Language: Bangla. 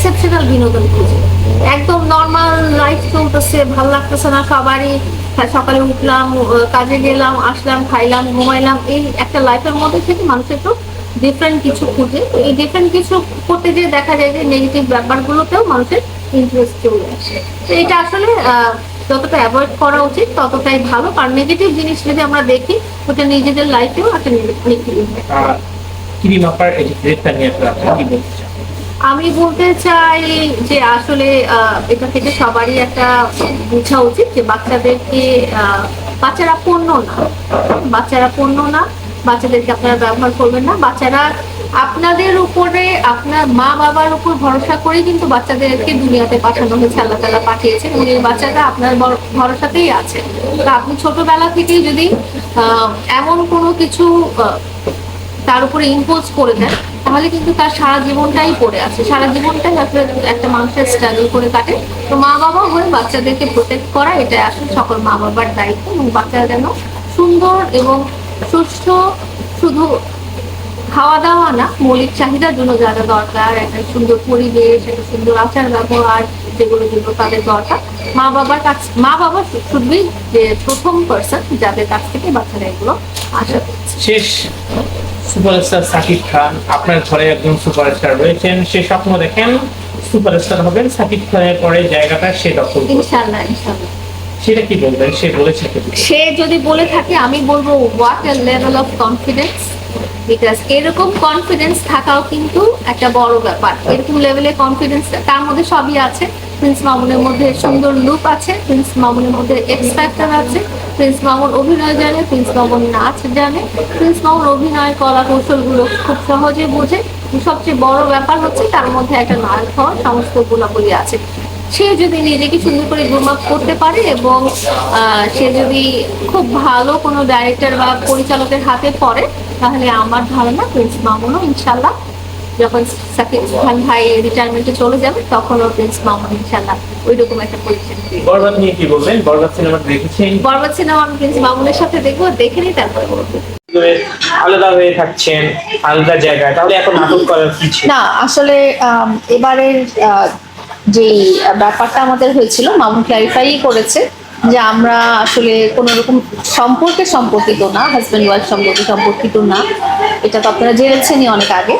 এক্সেপশনাল বিনোদন খুঁজে। একদম নর্মাল লাইফ চলতেছে ভালো লাগতেছে না সবারই হ্যাঁ, সকালে উঠলাম কাজে গেলাম আসলাম খাইলাম ঘুমাইলাম এই একটা লাইফের মধ্যে থেকে মানুষ একটু ডিফারেন্ট কিছু খুঁজে। এই ডিফারেন্ট কিছু করতে গিয়ে দেখা যায় যে নেগেটিভ ব্যাপারগুলোতেও মানুষের ইন্টারেস্ট চলে আসে। তো এটা আসলে যতটা অ্যাভয়েড করা উচিত ততটাই ভালো। কারণ নেগেটিভ জিনিস যদি আমরা দেখি ওটা নিজেদের লাইফেও একটা নেগেটিভ আহ, কিরিম আপার এই যে নিয়ে আসলে কি বলতে আমি বলতে চাই যে আসলে এটা থেকে সবারই একটা বোঝা উচিত যে বাচ্চাদেরকে বাচ্চারা পণ্য না। বাচ্চারা পণ্য না, বাচ্চাদেরকে আপনারা ব্যবহার করবেন না। বাচ্চারা আপনাদের উপরে, আপনার মা বাবার উপর ভরসা করে কিন্তু বাচ্চাদেরকে দুনিয়াতে পাঠানো হয়েছে, আল্লাহ তালা পাঠিয়েছেন। এবং এই বাচ্চাটা আপনার ভরসাতেই আছে। তা আপনি ছোটবেলা থেকেই যদি এমন কোনো কিছু তার উপরে ইম্পোজ করে দেন, তাহলে কিন্তু তার সারা জীবনটাই পড়ে আছে। সারা জীবনটাই আসলে একটা মানুষের স্ট্রাগল করে কাটে। তো মা বাবা হয়ে বাচ্চাদেরকে প্রোটেক্ট করা এটা আসলে সকল মা বাবার দায়িত্ব এবং বাচ্চারা যেন সুন্দর এবং সুস্থ, শুধু খাওয়া দাওয়া না, মৌলিক চাহিদার জন্য যা যা দরকার, একটা সুন্দর পরিবেশ, একটা সুন্দর আচার ব্যবহার যেগুলো যেগুলো তাদের দরকার। মা বাবার কাছ, মা বাবা শুধুই যে প্রথম পার্সন যাদের কাছ থেকে বাচ্চারা এগুলো আশা করছে। শেষ। সুপারস্টার সাকিব খান আপনার ঘরে একজন সুপারস্টার রয়েছেন সে স্বপ্ন দেখেন সুপারস্টার হবেন সাকিব খানের পরে জায়গাটা সে দখল করবে। ইনশাল্লাহ ইনশাল্লাহ সেটা কি বলবেন? সে বলেছে? সে যদি বলে থাকে আমি বলব what level of confidence because এরকম কনফিডেন্স থাকাও কিন্তু একটা বড় ব্যাপার। এরকম লেভেলের কনফিডেন্স তার মধ্যে সবই আছে। প্রিন্স মামুনের মধ্যে সুন্দর লুক আছে, প্রিন্স মামুনের মধ্যে এক্স ফ্যাক্টর আছে, প্রিন্স মামুন অভিনয় জানে, প্রিন্স মামুন নাচ জানে। প্রিন্স মামুন অভিনয় কলা কৌশলগুলো খুব সহজে বোঝে। সবচেয়ে বড় ব্যাপার হচ্ছে তার মধ্যে একটা নায়ক হওয়ার সমস্ত গুণাবলী আছে। সে যদি নিজেকে সুন্দর করে গ্রুম আপ করতে পারে এবং সে যদি খুব ভালো কোনো ডাইরেক্টর বা পরিচালকের হাতে পড়ে, তাহলে আমার ধারণা প্রিন্স মামুনও ইনশাল্লাহ যখন সাকিব খান ভাই রিটায়ারমেন্টে চলে যাবে তখন তখনও প্রিন্স মামুন ইনশাল্লাহ ওই রকম একটা দিবে বরবাদ নিয়ে কি বলবেন? বরবাদ সিনেমা দেখেছেন? বরবাদ সিনেমা আমি প্রিন্স মামুনের সাথে দেখব দেখে নিই তারপরে বলব। আলাদা হয়ে থাকছেন আলাদা জায়গায়। তাহলে এখন নাটক করার কি ছিল? না আসলে এবারের আহ, যেই ব্যাপারটা আমাদের হয়েছিল মামুন ক্লারিফাই করেছে যে আমরা আসলে কোনো রকম সম্পর্কে সম্পর্কিত না হাজব্যান্ড ওয়াইফ সম্পর্কে সম্পর্কিত না। এটা তো আপনারা জেনেছেনই অনেক আগে।